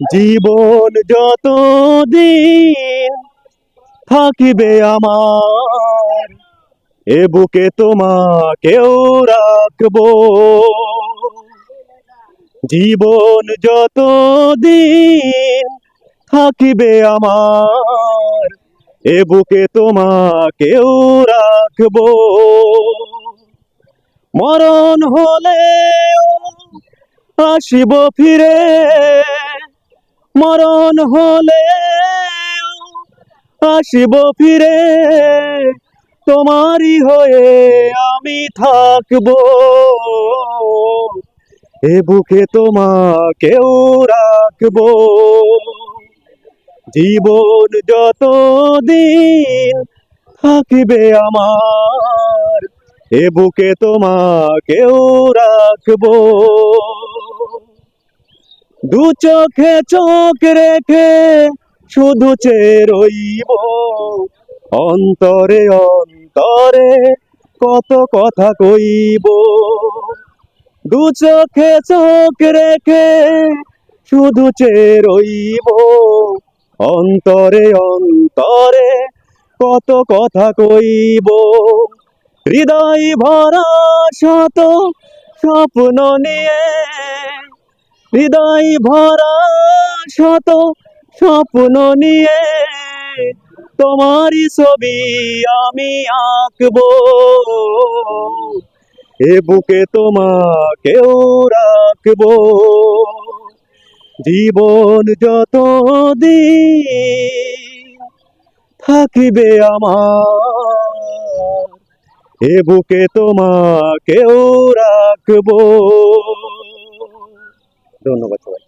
জীবন যত দিন থাকিবে আমার, এ বুকে তোমাকেও রাখব। জীবন যত দিন থাকিবে আমার, এ বুকে তোমাকেও রাখব। মরণ হলে আসিব ফিরে। মরণ হলে আসিব ফিরে, তোমারই হয়ে আমি থাকব। এ বুকে তোমাকেও রাখব। জীবন যত দিন থাকিবে আমার, এ বুকে তোমাকেও রাখব। দু চোখে চোখ রেখে, শুধু চেয়ে রইব। অন্তরে অন্তরে কত কথা কইব। দু চোখে চোখ রেখে, শুধু চেয়ে রইব। অন্তরে অন্তরে কত কথা কইব। হৃদয় ভরা শত স্বপ্ন নিয়ে হৃদয় ভরা শত স্বপ্ন নিয়ে তোমারই ছবি আমি আঁকবো। এ বুকে তোমাকেও রাখব। জীবন যত দিন থাকিবে আমার, এ বুকে তোমাকেও রাখব। ধন্যবাদ সবাই